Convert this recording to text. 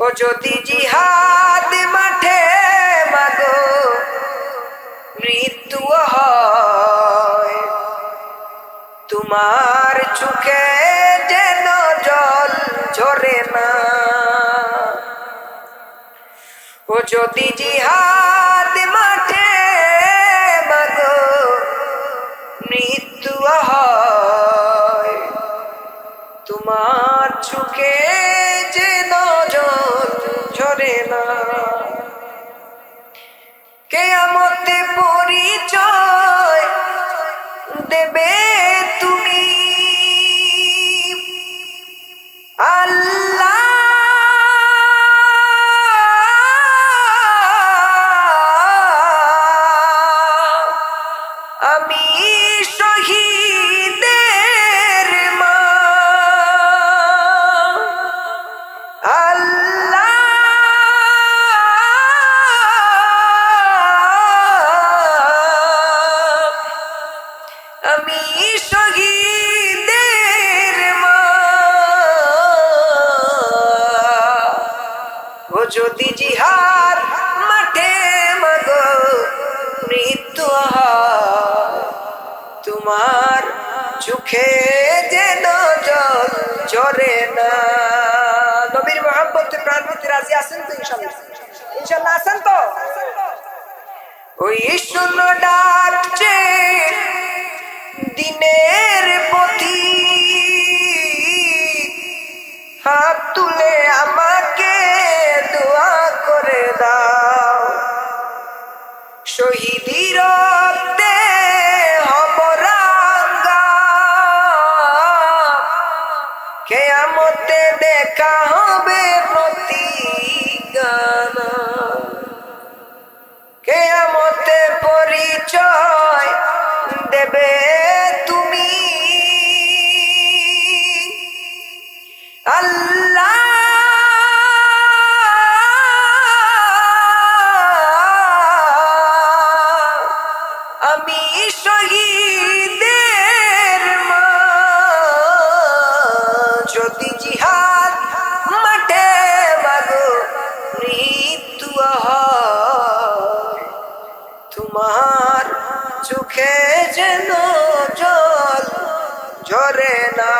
ও যদি জিহাদ মাঠে মাগো মৃত্যু তোমার চোখে যেন জল ঝরে না। ও যদি জিহাদ মাঠে মাগো মৃত্যু তোমার চোখে যেন কেয়ামতে পরিচয় দেবে তুমি। আল্লাহ আমি যদি জিহার মাঠে, মাগো, মৃত্যু তোমার চোখে যেন জল ঝরে না। নবীর মোহাম্মদ প্রাণ প্রতি রাজি আছেন তো ইনশাল্লাহ? ইনশাল্লাহ আছেন তো? ওই শুনো ডাকছে কেয়ামতে দেখা হবে প্রতি গানা কেয়ামতে পরিচয় দেবে তুমি। আল্লাহ আমি শহীদের যদি জিহাদ মাঠে মাগো মৃত্যু তোমার চোখে যেন জল ঝরে না।